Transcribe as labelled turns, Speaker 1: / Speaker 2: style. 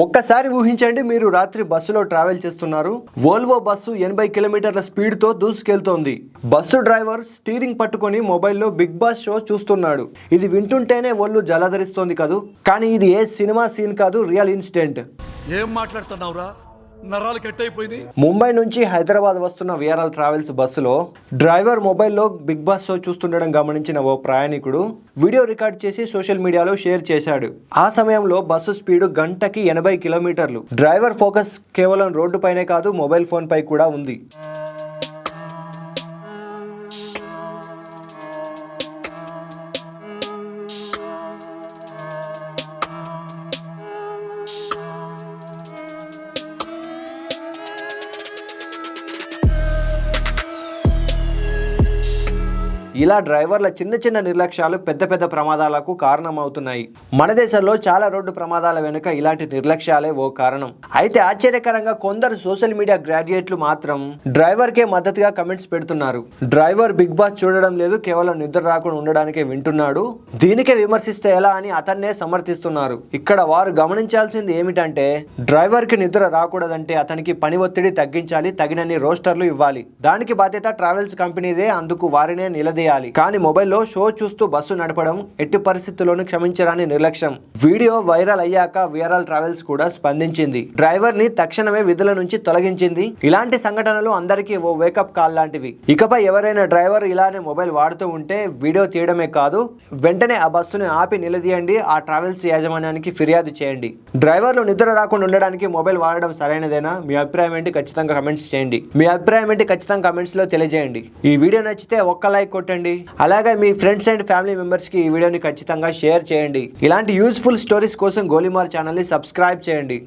Speaker 1: ఒక్కసారి ఊహించండి మీరు రాత్రి బస్సులో ట్రావెల్ చేస్తున్నారు. వోల్వో బస్సు ఎనభై కిలోమీటర్ల స్పీడ్తో దూసుకెళ్తోంది. బస్సు డ్రైవర్ స్టీరింగ్ పట్టుకొని మొబైల్లో బిగ్ బాస్ షో చూస్తున్నాడు. ఇది వింటుంటేనే ఒళ్ళు జలధరిస్తోంది కదూ. కానీ ఇది ఏ సినిమా సీన్ కాదు రియల్ ఇన్సిడెంట్
Speaker 2: ఏం మాట్లాడుతున్నావురా? నరాలు
Speaker 1: ముంబై నుంచి హైదరాబాద్ వస్తున్న విఆర్ఎల్ ట్రావెల్స్ బస్సులో డ్రైవర్ మొబైల్లో బిగ్ బాస్ షో చూస్తుండడం గమనించిన ఓ ప్రయాణికుడు వీడియో రికార్డ్ చేసి సోషల్ మీడియాలో షేర్ చేశాడు. ఆ సమయంలో బస్సు స్పీడ్ గంటకి ఎనభై కిలోమీటర్లు. డ్రైవర్ ఫోకస్ కేవలం రోడ్డుపైనే కాదు మొబైల్ ఫోన్ పై కూడా ఉంది. ఇలా డ్రైవర్ల చిన్న చిన్న నిర్లక్ష్యాలు పెద్ద పెద్ద ప్రమాదాలకు కారణమవుతున్నాయి. మన దేశంలో చాలా రోడ్డు ప్రమాదాల వెనుక ఇలాంటి నిర్లక్ష్యాలే ఓ కారణం. అయితే ఆశ్చర్యకరంగా కొందరు సోషల్ మీడియా గ్రాడ్యుయేట్లు మాత్రం డ్రైవర్కే మద్దతుగా కమెంట్స్ పెడుతున్నారు. డ్రైవర్ బిగ్ బాస్ చూడడం లేదు కేవలం నిద్ర రాకుండా ఉండడానికే వింటున్నాడు. దీనికే విమర్శిస్తే ఎలా అని అతన్నే సమర్థిస్తున్నారు. ఇక్కడ వారు గమనించాల్సింది ఏమిటంటే డ్రైవర్కి నిద్ర రాకూడదంటే అతనికి పని ఒత్తిడి తగ్గించాలి తగినన్ని రోస్టర్లు ఇవ్వాలి. దానికి బాధ్యత ట్రావెల్స్ కంపెనీదే అందుకు వారినే నిలదీ నిలదీయాలి కానీ మొబైల్లో షో చూస్తూ బస్సు నడపడం ఎట్టి పరిస్థితుల్లోనూ క్షమించరాని నిర్లక్ష్యం. వీడియో వైరల్ అయ్యాక విఆర్ఎల్ ట్రావెల్స్ కూడా స్పందించింది. డ్రైవర్ని తక్షణమే విధుల నుంచి తొలగించింది. ఇలాంటి సంఘటనలు అందరికీ ఓ వేకప్ కాల్ లాంటివి. ఇకపై ఎవరైనా డ్రైవర్ ఇలానే మొబైల్ వాడుతూ ఉంటే వీడియో తీయడమే కాదు వెంటనే ఆ బస్సును ఆపి నిలదీయండి ఆ ట్రావెల్స్ యాజమాన్యానికి ఫిర్యాదు చేయండి. డ్రైవర్లు నిద్ర రాకుండా ఉండడానికి మొబైల్ వాడడం సరైనదేనా? మీ అభిప్రాయం ఏంటి? ఖచ్చితంగా కమెంట్స్ చేయండి. మీ అభిప్రాయం ఏంటి? ఖచ్చితంగా కమెంట్స్లో తెలియజేయండి. ఈ వీడియో నచ్చితే ఒక్క లైక్ కొట్టండి. అలాగే మీ ఫ్రెండ్స్ అండ్ ఫ్యామిలీ మెంబర్స్కి ఈ వీడియోని ఖచ్చితంగా షేర్ చేయండి. ఇలాంటి యూస్ఫుల్ స్టోరీస్ కోసం గోలీమార్ ఛానల్ని సబ్స్క్రైబ్ చేయండి.